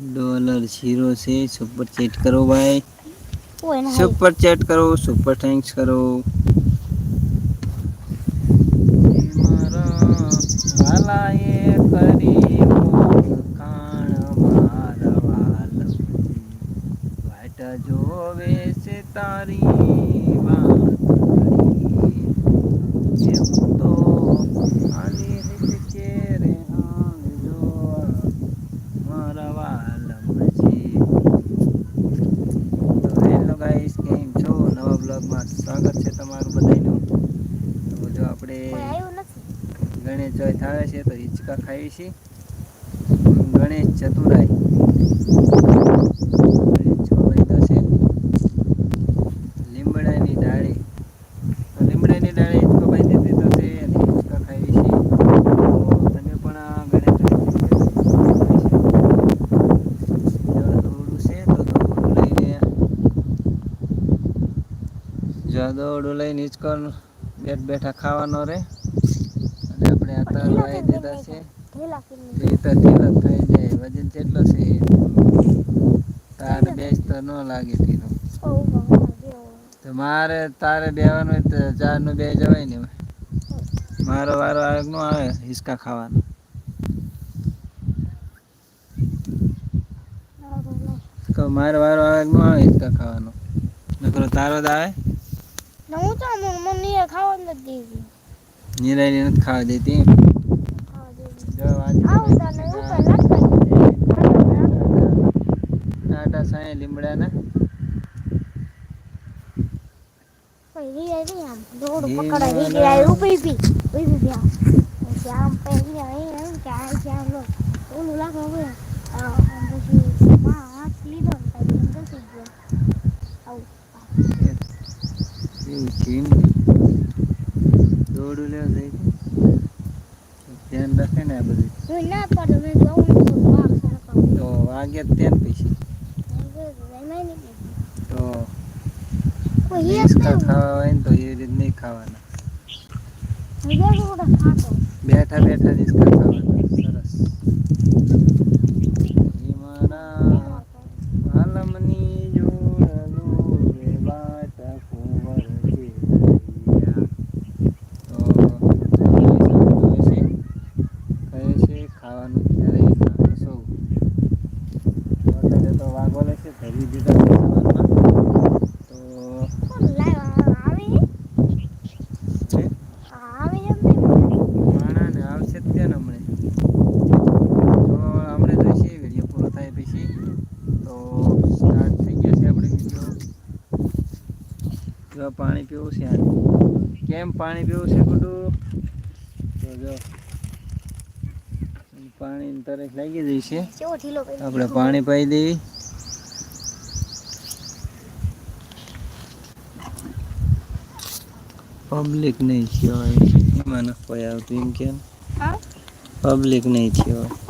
Dollar zero છે super chat કરો ભાઈ સુપર ચેટ કરો સુપર થેન્ક્સ કરો. જોવે છે તારી વાતડી. એવું તો આની રીત છે રે આમ જોવા મારા વાલમજી. તો હેલો ગાઈસ કેમ છો નવા બ્લોગમાં સ્વાગત છે તમારું બધાનું તો જો આપણે ગણેશ ચોથ આવે છે તો હિંચકા ખાઈએ છીએ. ગણેશ ચતુરાય હિંચકો વાગ્યો છે લીમડાની ડાળી તો લીમડાની ડાળી હિંચકો બાંધી દીધો છે અને હિંચકા ખાઈએ છીએ તો તમે પણ આ ગણેશ ચોથ છે તો દોરડું લઈને જો દોડું લઈને હિંચકો બેઠ બેઠા ખાવાનો રે. અને આપણે તાર વાઈ દીધા છે. એ તો થઈ જાય, વજન કેટલો છે? તારે બેસ તો ન લાગે ઢીલો. તો મારે તારે બેવાનું હોય તો ચારનું બે જવાય ને મારો વારો આવે નો આવે, હિસકા ખાવાનો. મારો વારો આવે નો આવે, હિસકા ખાવાનો. નકરો તારો જ આવે. હું તો મને મને ખાવા નથી દેવી નિરાયની નથી ખાવા દેતી ટાટા એ પકડાય ના, રીએ દોડું લેવા જાય ધ્યાન રાખે ને આ બધું. ના પાડો મેં તો વાગ તો ત્યાં પછી. તો હિયત ખાવા હોય ને તો એ રીત નહીં ખાવાના. બેઠા બેઠા હિંચકા ખાવાના. સરસ ઈ મારા આલમની જોડલું રે બાટ કુંવર છે ભૈયા. તો કહે છે કહે છે ખાવાનું ક્યારેય ના સૌ અત્યારે તો વાગો લેશે ધરી દીધા છે સવારમાં તો કોણ લાવ્યા આવી છે આવી એમ નહીં માણા ને આવશે જ ત્યાં ને હમણે તો હમણે જોઈશે વીડિયો પૂરો થાય પછી તો સ્ટાર્ટ થઈ ગયો છે આપણે વીડિયો જો પાણી પીવું છે કેમ પાણી પીવું છે ગુડુ તો જો પાણી તરફ લાગી જઈ છે. આપણે પાણી પાઈ દેવી પબ્લિક નહીં થયો હોય. એમાં ન કોઈ આવતું એમ કેમ પબ્લિક નહીં થયો હોય.